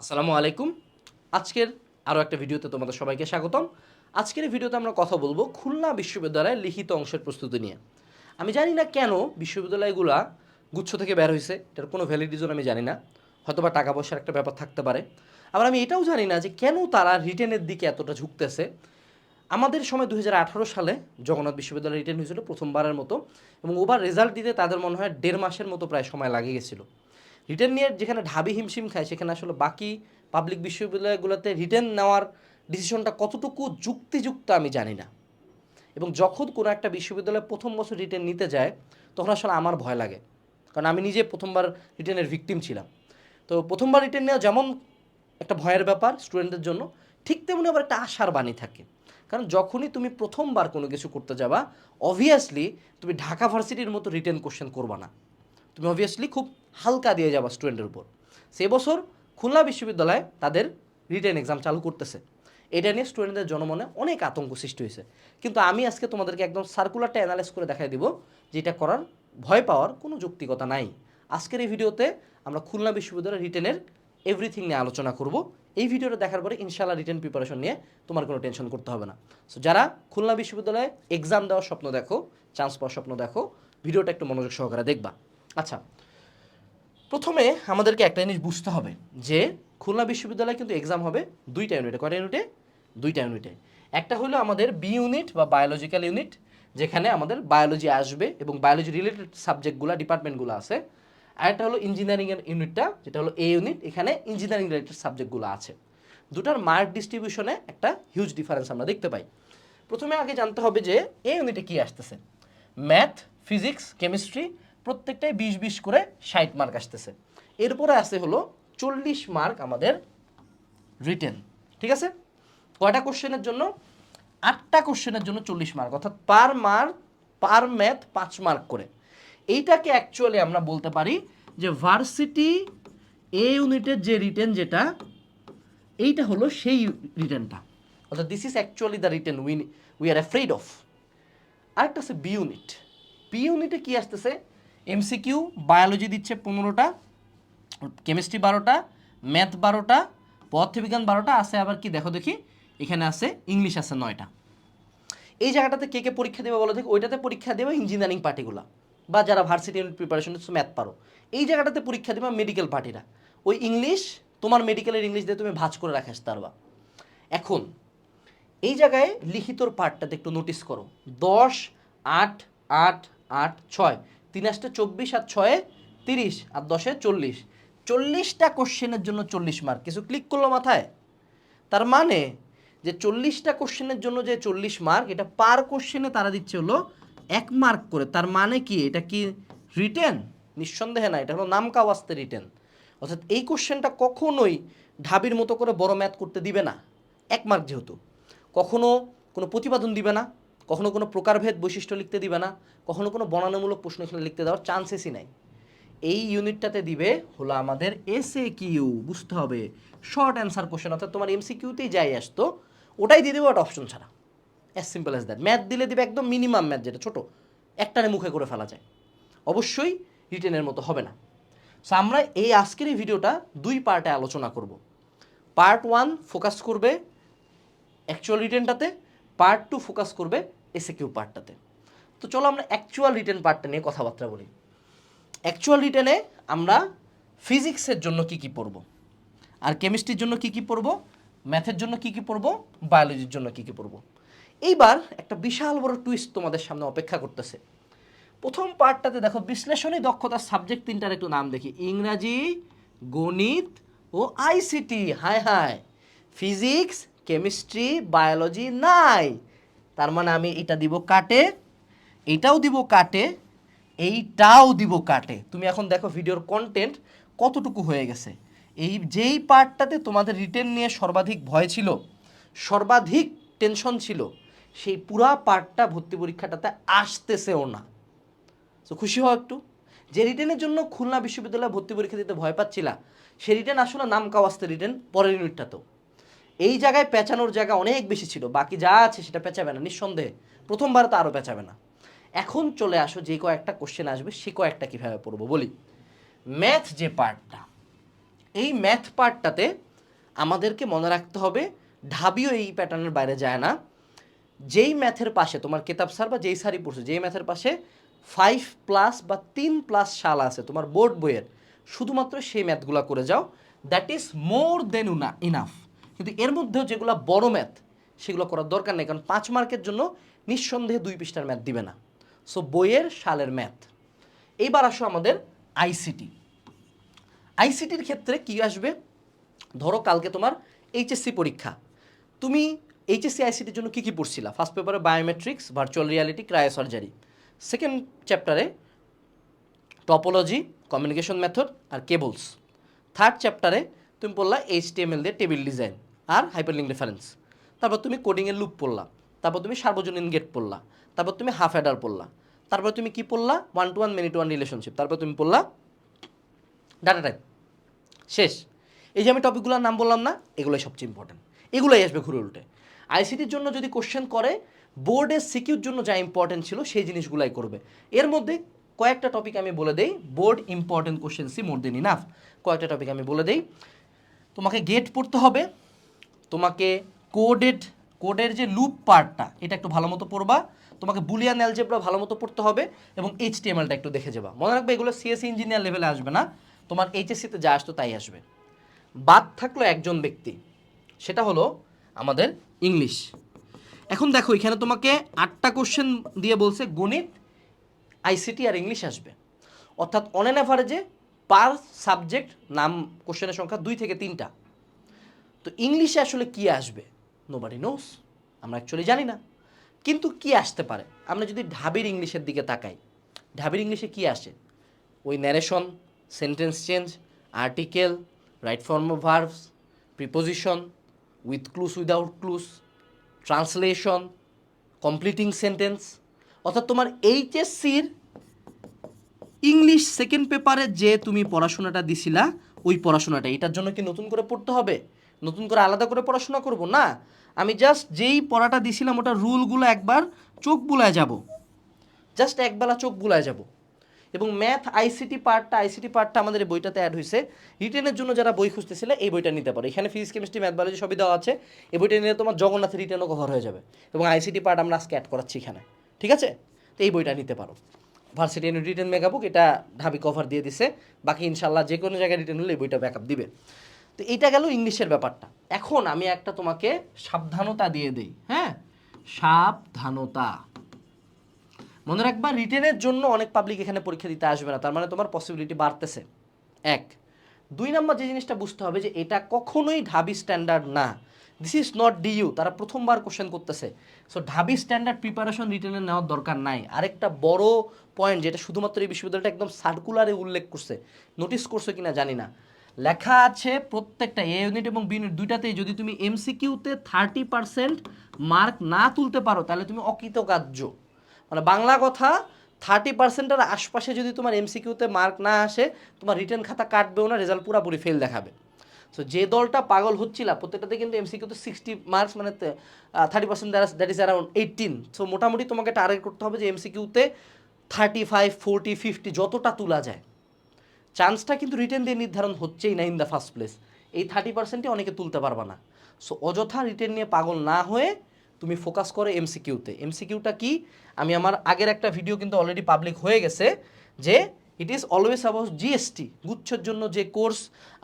আসসালামু আলাইকুম। আজকের আরও একটা ভিডিওতে তোমাদের সবাইকে স্বাগতম। আজকের ভিডিওতে আমরা কথা বলব খুলনা বিশ্ববিদ্যালয়ের লিখিত অংশের প্রস্তুতি নিয়ে। আমি জানি না কেন বিশ্ববিদ্যালয়গুলা গুচ্ছ থেকে বের হয়েছে এটার কোনো ভ্যালিড রিজন আমি জানি না। হয়তো বা টাকা পয়সার একটা ব্যাপার থাকতে পারে। আবার আমি এটাও জানি না যে কেন তারা রিটেনের দিকে এতটা ঝুঁকতেছে। আমাদের সময় দু হাজার আঠেরো সালে জগন্নাথ বিশ্ববিদ্যালয় রিটেন হয়েছিল প্রথমবারের মতো এবং ওবার রেজাল্ট দিতে তাদের মনে হয় দেড় মাসের মতো প্রায় সময় লাগে গেছিল। রিটেন নিয়ে যেখানে ঢাবি হিমশিম খায়, সেখানে আসলে বাকি পাবলিক বিশ্ববিদ্যালয়গুলোতে রিটার্ন নেওয়ার ডিসিশনটা কতটুকু যুক্তিযুক্ত আমি জানি না। এবং যখন কোনো একটা বিশ্ববিদ্যালয় প্রথম বছর রিটার্ন নিতে যায়, তখন আসলে আমার ভয় লাগে। কারণ আমি নিজে প্রথমবার রিটার্নের ভিকটিম ছিলাম। তো প্রথমবার রিটার্ন নেওয়া যেমন একটা ভয়ের ব্যাপার স্টুডেন্টদের জন্য, ঠিক তেমনি আবার একটা আশার বাণী থাকে। কারণ যখনই তুমি প্রথমবার কোনো কিছু করতে যাবা অবভিয়াসলি তুমি ঢাকা ভার্সিটির মতো রিটার্ন কোশ্চেন করবা না। তুমি অবভিয়াসলি খুব হালকা দিয়ে যাবা স্টুডেন্টের উপর। সে বছর খুলনা বিশ্ববিদ্যালয়ে তাদের রিটেন এক্সাম চালু করতেছে। এটা নিয়ে স্টুডেন্টদের জনমনে অনেক আতঙ্ক সৃষ্টি হয়েছে। কিন্তু আমি আজকে তোমাদেরকে একদম সার্কুলারটা অ্যানালাইজ করে দেখাই দিব যে এটা করার ভয় পাওয়ার কোনো যৌক্তিকতা নাই। আজকের এই ভিডিওতে আমরা খুলনা বিশ্ববিদ্যালয়ের রিটেনের এভরিথিং নিয়ে আলোচনা করব। এই ভিডিওটা দেখার পরে ইনশাল্লাহ রিটেন প্রিপারেশন নিয়ে তোমার কোনো টেনশন করতে হবে না। সো যারা খুলনা বিশ্ববিদ্যালয়ে এক্সাম দেওয়ার স্বপ্ন দেখো চান্স পাওয়ার স্বপ্ন দেখো, ভিডিওটা একটু মনোযোগ সহকারে দেখবা। আচ্ছা প্রথমে আমাদেরকে একটা জিনিস বুঝতে হবে যে খুলনা বিশ্ববিদ্যালয়ে কিন্তু এক্সাম হবে দুইটা ইউনিটে কয়টা ইউনিটে দুইটা ইউনিটে একটা হলো আমাদের বি ইউনিট বা বায়োলজিক্যাল ইউনিট যেখানে আমাদের বায়োলজি আসবে এবং বায়োলজি রিলেটেড সাবজেক্টগুলো ডিপার্টমেন্টগুলো আছে। আর একটা হলো ইঞ্জিনিয়ারিংয়ের ইউনিটটা যেটা হলো এ ইউনিট এখানে ইঞ্জিনিয়ারিং রিলেটেড সাবজেক্টগুলো আছে। দুটার মার্ক ডিস্ট্রিবিউশনে একটা হিউজ ডিফারেন্স আমরা দেখতে পাই। প্রথমে আগে জানতে হবে যে এ ইউনিটে কী আসতেছে? ম্যাথ ফিজিক্স কেমিস্ট্রি প্রত্যেকটাই বিশ বিশ করে ষাট মার্ক আসতেছে। এরপরে আছে হলো চল্লিশ মার্ক আমাদের রিটেন ঠিক আছে? কয়টা কোশ্চেনের জন্য? আটটা কোশ্চেনের জন্য চল্লিশ মার্ক অর্থাৎ পার মার্ক পার ম্যাথ পাঁচ মার্ক করে। এইটাকে অ্যাকচুয়ালি আমরা বলতে পারি যে ভার্সিটি এ ইউনিটের যে রিটেন যেটা, এইটা হলো সেই রিটেনটা অর্থাৎ this is actually the written we we are afraid of আরেকটা আছে বি ইউনিট বি ইউনিটে কি আসতেছে? এমসিকিউ বায়োলজি দিচ্ছে পনেরোটা কেমিস্ট্রি বারোটা ম্যাথ বারোটা, পদার্থবিজ্ঞান বারোটা, আছে আবার কি, দেখো দেখি, এখানে আছে ইংলিশ আছে নয়টা। এই জায়গাটাতে কে কে পরীক্ষা দেবে বলো দেখি, ওইটাতে পরীক্ষা দেবে ইঞ্জিনিয়ারিং পার্টিগুলা, বা যারা ভার্সিটি প্রিপারেশন ম্যাথ পারো। এই জায়গাটাতে পরীক্ষা দেবে মেডিকেল পার্টিরা। ওই ইংলিশ তোমার মেডিকেলের ইংলিশ দিয়ে তুমি ভাঁজ করে রাখাস তারবা এখন, এই জায়গায় লিখিতর পার্টটাতে একটু নোটিস করো। দশ, আট আট আট, ছয় তিন আটটা চব্বিশ আর ছয়ে তিরিশ আর দশে চল্লিশ। চল্লিশটা কোশ্চেনের জন্য চল্লিশ মার্ক কিছু ক্লিক করল মাথায়? তার মানে যে চল্লিশটা কোশ্চেনের জন্য যে চল্লিশ মার্ক এটা পার কোশ্চেনে তারা দিচ্ছে হলো এক মার্ক করে। তার মানে কি? এটা কি রিটেন নিঃসন্দেহে না, এটা হলো নামকা ওয়াস্তে রিটেন অর্থাৎ এই কোশ্চেনটা কখনোই ঢাবির মতো করে বড় ম্যাথ করতে দিবে না। এক মার্ক যেহেতু। কখনো কোনো প্রতিপাদন দিবে না। কখনো কোনো প্রকারভেদ বৈশিষ্ট্য লিখতে দিবে না, কখনো কোনো বনানোমূলক প্রশ্ন এখানে লিখতে দেওয়ার চান্সেসই নাই। এই ইউনিটটাতে দিবে হলো আমাদের এস এ কিউ বুঝতে হবে। শর্ট অ্যান্সার কোশ্চেন অর্থাৎ তোমার এমসি কিউতেই যাই আসতো, ওটাই দিয়ে দেবে ওটা অপশন ছাড়া। As simple as that math দিলে দিবে একদম মিনিমাম ম্যাথ যেটা ছোটো। একটানে মুখে করে ফেলা যায়। অবশ্যই রিটেনের মতো হবে না। সো আমরা এই আজকের এই ভিডিওটা দুই পার্টে আলোচনা করব। পার্ট ওয়ান ফোকাস করবে অ্যাকচুয়াল রিটেনটাতে পার্ট টু ফোকাস করবে এসে কিউ পার্টটাতে। তো চলো আমরা অ্যাকচুয়াল রিটেন পার্টটা নিয়ে কথাবার্তা বলি। অ্যাকচুয়াল রিটেনে আমরা ফিজিক্সের জন্য কি কি পড়ব? আর কেমিস্ট্রির জন্য কি কি পড়ব? ম্যাথের জন্য কি কি পড়ব? বায়োলজির জন্য কি কি পড়ব? এইবার একটা বিশাল বড় টুইস্ট তোমাদের সামনে অপেক্ষা করতেছে। প্রথম পার্টটাতে দেখো বিশ্লেষণী দক্ষতার সাবজেক্ট তিনটার একটু নাম দেখি। ইংরাজি, গণিত ও আইসিটি হায় হায়। ফিজিক্স কেমিস্ট্রি বায়োলজি নাই। তার মানে আমি এটা দিব কাটে এইটাও দিব কাটে, এইটাও দিব কাটে। তুমি এখন দেখো ভিডিওর কন্টেন্ট কতটুকু হয়ে গেছে। এই যেই পার্টটাতে তোমাদের রিটেন নিয়ে সর্বাধিক ভয় ছিল, সর্বাধিক টেনশন ছিল, সেই পুরা পার্টটা ভর্তি পরীক্ষাটাতে আসতেছেও না। তো খুশি হও একটু। যে রিটেনের জন্য খুলনা বিশ্ববিদ্যালয়ে ভর্তি পরীক্ষা দিতে ভয় পাচ্ছিলা, সে রিটেন আসলে নাম কাওয়াস্তে রিটেন পরের ইউনিটটাতেও এই জায়গায় পেঁচানোর জায়গা অনেক বেশি ছিল, বাকি যা আছে সেটা পেঁচাবে না, নিঃসন্দেহে। প্রথমবার তো আরও পেঁচাবে না। এখন চলে আসো, যে কয়েকটা কোশ্চেন আসবে, সে কয়েকটা কীভাবে পড়ব বলি। ম্যাথ যে পার্টটা এই ম্যাথ পার্টটাতে আমাদেরকে মনে রাখতে হবে, ঢাবিও এই প্যাটার্নের বাইরে যায় না। যেই ম্যাথের পাশে, তোমার কেতাব স্যার বা যেই স্যারই পড়ছে, যেই ম্যাথের পাশে ফাইভ প্লাস বা তিন প্লাস সাল আছে, তোমার বোর্ড বইয়ের, শুধুমাত্র সেই ম্যাথগুলো করে যাও। That is more than enough কিন্তু এর মধ্যেও যেগুলো বড় ম্যাথ সেগুলো করার দরকার নেই, কারণ পাঁচ মার্কের জন্য নিঃসন্দেহে দুই পৃষ্ঠার ম্যাথ দিবে না। সো বইয়ের সালের ম্যাথ এইবার আসো আমাদের আইসিটি আইসিটির ক্ষেত্রে কি আসবে? ধরো কালকে তোমার এইচএসসি পরীক্ষা। তুমি এইচএসসি আইসিটির জন্য কী কী পড়ছিলা? ফার্স্ট পেপারে biometrics virtual reality cryosurgery second chapter topology communication method আর কেবলস থার্ড চ্যাপ্টারে তুমি পড়লা এইচটিএমএল দিয়ে টেবিল ডিজাইন আর হাইপারলিঙ্ক রেফারেন্স। তারপর তুমি কোডিংয়ের লুপ পড়লা। তারপর তুমি সার্বজনীন গেট পড়লা। তারপর তুমি হাফ অ্যাডার পড়লা। তারপর তুমি কি পড়লা? One to one many to one relationship তারপর তুমি পড়লা ডাটা টাইপ শেষ। এই যে আমি টপিকগুলোর নাম বললাম না, এগুলোই সবচেয়ে ইম্পর্টেন্ট এগুলোই আসবে ঘুরে উল্টে। আইসিটির জন্য যদি কোশ্চেন করে বোর্ডের সিকিউর জন্য যা ইম্পর্টেন্ট ছিল, সেই জিনিসগুলাই করবে। এর মধ্যে কয়েকটা টপিক আমি বলে দেই। Board important question see more than enough কয়েকটা টপিক আমি বলে দেই। তোমাকে গেট পড়তে হবে। তোমাকে কোডেড কোডের যে লুপ পার্টটা এটা একটু ভালো মতো পড়বা। তোমাকে বুলিয়ান অ্যালজেব্রা ভালো মতো পড়তে হবে এবং এইচটিএমএলটা একটু দেখে যাবা। মনে রাখবে এগুলো সিএসসি ইঞ্জিনিয়ার লেভেলে আসবে না, তোমার এইচএসসিতে যা আসতো তাই আসবে। বাদ থাকল একজন ব্যক্তি, সেটা হলো আমাদের ইংলিশ এখন দেখো, এখানে তোমাকে আটটা কোশ্চেন দিয়ে বলছে গণিত আইসিটি আর ইংলিশ আসবে। অর্থাৎ অন অ্যান অ্যাভারেজে পার সাবজেক্ট নাম কোশ্চেনের সংখ্যা দুই থেকে তিনটা। তো ইংলিশে আসলে কি আসবে? নোবাডি নোস আমরা অ্যাকচুয়ালি জানি না। কিন্তু কি আসতে পারে? আমরা যদি ঢাবির ইংলিশের দিকে তাকাই, ঢাবির ইংলিশে কি আসে? ওই narration sentence change article right form of verbs preposition with clues without clues translation completing sentence অর্থাৎ তোমার এইচএসসির ইংলিশ সেকেন্ড পেপারে যে তুমি পড়াশোনাটা দিছিলা, ওই পড়াশোনাটা, এটার জন্য কি নতুন করে পড়তে হবে? নতুন করে আলাদা করে পড়াশোনা করব, না। আমি জাস্ট যেই পড়াটা দিছিলাম ওটা রুলগুলো একবার চোখ বুলায় যাব। জাস্ট একবেলা চোখ বুলায় যাব। এবং ম্যাথ আইসিটি পার্টটা আইসিটি পার্টটা আমাদের এই বইটাতে অ্যাড হয়েছে রিটেনের জন্য যারা বই খুঁজতেছিলে, এই বইটা নিতে পারো। এখানে ফিজিক্স কেমিস্ট্রি ম্যাথ বায়োলজি সবই দেওয়া আছে। এই বইটা নিলে তোমার জগন্নাথের রিটেনও কভার হয়ে যাবে। এবং আইসিটি পার্ট আমরা আজকে অ্যাড করাচ্ছি এখানে। ঠিক আছে? তো এই বইটা নিতে পারো। ভার্সিটি রিটেন মেগাবুক এটা ঢাবি কভার দিয়ে দিছে। বাকি ইনশাল্লাহ যে কোনো জায়গায় রিটেন হলে এই বইটা ব্যাকআপ দিবে। তো এটা গেল ইংলিশের ব্যাপারটা। এখন আমি একটা তোমাকে সাবধানতা দিয়ে দিই হ্যাঁ? সাবধানতা। মনে রাখবা, রিটেনের জন্য অনেক পাবলিক এখানে পরীক্ষা দিতে আসবে না, তার মানে তোমার পসিবিলিটি বাড়তেছে। এক। দুই নম্বর যে জিনিসটা বুঝতে হবে যে এটা কখনোই ঢাবি স্ট্যান্ডার্ড না। দিস ইজ নট ডিইউ তারা প্রথমবার কোশ্চেন করতেছে। সো ঢাবি স্ট্যান্ডার্ড প্রিপারেশন রিটেনের নেওয়ার দরকার নাই। আরেকটা বড় পয়েন্ট যেটা শুধুমাত্র এই বিশ্ববিদ্যালয়টা একদম সার্কুলারে উল্লেখ করছে নোটিস করছে কিনা জানি না। লেখা আছে প্রত্যেকটা এ ইউনিট এবং বি ইউনিট দুইটাতেই যদি তুমি এমসিকিউতে থার্টি পার্সেন্ট মার্ক না তুলতে পারো, তাহলে তুমি অকৃতকার্য। মানে বাংলা কথা থার্টি পার্সেন্টের আশপাশে যদি তোমার এমসিকিউতে মার্ক না আসে, তোমার রিটার্ন খাতা কাটবেও না রেজাল্ট পুরোপুরি ফেল দেখাবে। সো যে দলটা পাগল হচ্ছিল, প্রত্যেকটাতে কিন্তু এমসিকিউতে সিক্সটি মার্কস মানে thirty percent that is around eighteen so মোটামুটি তোমাকে টার্গেট করতে হবে যে এমসিকিউতে থার্টি ফাইভ ফোরটি ফিফটি যতটা তোলা যায়। চান্সটা কিন্তু রিটেন দিয়ে নির্ধারণ হচ্ছেই না ইন দ্য ফার্স্ট প্লেস। এই থার্টি পার্সেন্টই অনেকে তুলতে পারবা না। সো অযথা রিটেন নিয়ে পাগল না হয়ে তুমি ফোকাস করো এমসিকিউতে। এমসিকিউটা কি? আমি আমার আগের একটা ভিডিও কিন্তু অলরেডি পাবলিক হয়ে গেছে যে it is always about GST গুচ্ছের জন্য যে কোর্স,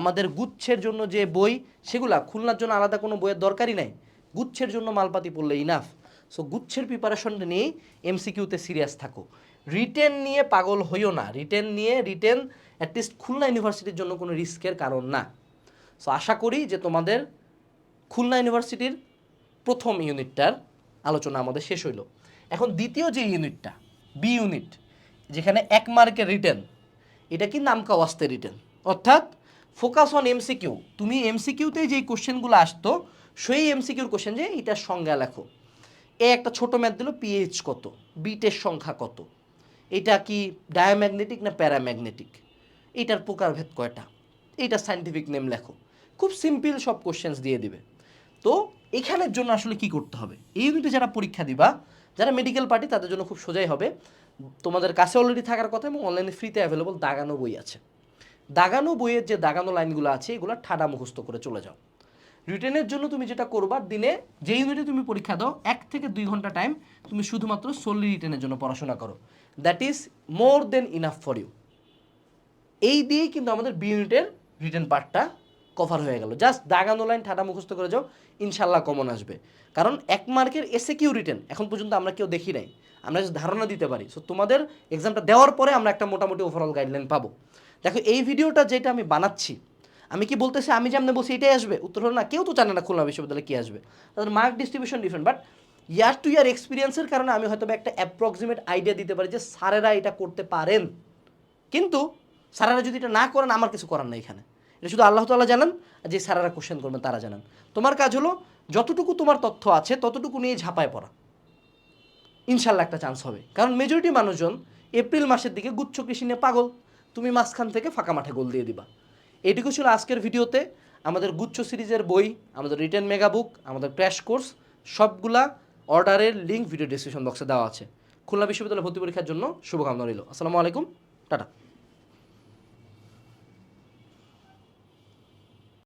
আমাদের গুচ্ছের জন্য যে বই, সেগুলা খুলনার জন্য আলাদা কোনো বইয়ের দরকারই নাই। গুচ্ছের জন্য মালপাতি পড়লে ইনাফ সো গুচ্ছের প্রিপারেশনটা নিয়েই এমসিকিউতে সিরিয়াস থাকো। রিটেন নিয়ে পাগল হইও না। রিটেন নিয়ে রিটেন অ্যাটলিস্ট খুলনা ইউনিভার্সিটির জন্য কোনো রিস্কের কারণ না। সো আশা করি যে তোমাদের খুলনা ইউনিভার্সিটির প্রথম ইউনিটটার আলোচনা আমাদের শেষ হইল। এখন দ্বিতীয় যে ইউনিটটা বি ইউনিট, যেখানে এক মার্কের রিটেন এটা কি নামকা ওয়াস্তে রিটেন অর্থাৎ ফোকাস অন এমসিকিউ তুমি এমসিকিউতে যে কোশ্চেনগুলো আসতো, সেই এমসিকিউর কোশ্চেন যে এটার সংজ্ঞা লেখো। এ একটা ছোট ম্যাথ দিল পিএইচ কত? বিটের সংখ্যা কত? এটা কি ডায়াম্যাগনেটিক না প্যারাম্যাগনেটিক এইটার প্রকারভেদ কয়টা? এইটা সাইন্টিফিক নেম লেখো। খুব সিম্পল সব কোশ্চেন্স দিয়ে দিবে। তো এখানের জন্য আসলে কি করতে হবে? এই ইউনিটে যারা পরীক্ষা দিবা, যারা মেডিকেল পার্টি তাদের জন্য খুব সোজাই হবে। তোমাদের কাছে অলরেডি থাকার কথা এবং অনলাইনে ফ্রিতে অ্যাভেলেবল দাগানো বই আছে। দাগানো বইয়ের যে দাগানো লাইনগুলো আছে, এগুলো ঠাডা মুখস্থ করে চলে যাও। রিটেনের জন্য তুমি যেটা করবা, দিনে যে ইউনিটে তুমি পরীক্ষা দাও, এক থেকে দুই ঘণ্টা টাইম তুমি শুধুমাত্র সোলি রিটেনের জন্য পড়াশোনা করো। That is more than enough for you এই দিয়েই কিন্তু আমাদের বি ইউনিটের রিটেন পার্টটা কভার হয়ে গেল। জাস্ট দাগানো লাইন ঠাটা মুখস্থ করে যাও ইনশাল্লাহ কমন আসবে। কারণ এক মার্কের এসে কিউ রিটেন এখন পর্যন্ত আমরা কেউ দেখি নাই। আমরা just ধারণা দিতে পারি। সো তোমাদের এক্সামটা দেওয়ার পরে আমরা একটা মোটামুটি ওভারঅল গাইডলাইন পাবো। দেখো, এই ভিডিওটা যেটা আমি বানাচ্ছি আমি কি বলতেছি, আমি যেমন বলছি এটাই আসবে। উত্তর হলো না, কেউ তো জানে না খুলনা বিশ্ববিদ্যালয়ে কী আসবে। তাদের mark distribution different but year to year এক্সপিরিয়েন্সের কারণে আমি হয়তো একটা অ্যাপ্রক্সিমেট আইডিয়া দিতে পারি যে স্যারেরা এটা করতে পারেন। কিন্তু স্যারেরা যদি এটা না করেন, আমার কিছু করার নেই এখানে। এটা শুধু আল্লাহ তাআলা জানেন যে স্যারেরা কোশ্চেন করবেন তারা জানেন। তোমার কাজ হলো, যতটুকু তোমার তথ্য আছে, ততটুকু নিয়ে ঝাঁপায় পড়া। ইনশাল্লাহ একটা চান্স হবে। কারণ মেজরিটি মানুষজন এপ্রিল মাসের দিকে গুচ্ছ কৃষি নিয়ে পাগল। তুমি মাঝখান থেকে ফাঁকা মাঠে গোল দিয়ে দিবা। এটুকু ছিল আজকের ভিডিওতে। আমাদের গুচ্ছ সিরিজের বই, আমাদের রিটার্ন মেগা বুক, আমাদের ক্র্যাশ কোর্স, সবগুলা অর্ডারের লিঙ্ক ভিডিও ডিসক্রিপশন বক্সে দেওয়া আছে। খুলনা বিশ্ববিদ্যালয় ভর্তি পরীক্ষার জন্য শুভকামনা রইল। আসসালামু আলাইকুম, টাটা।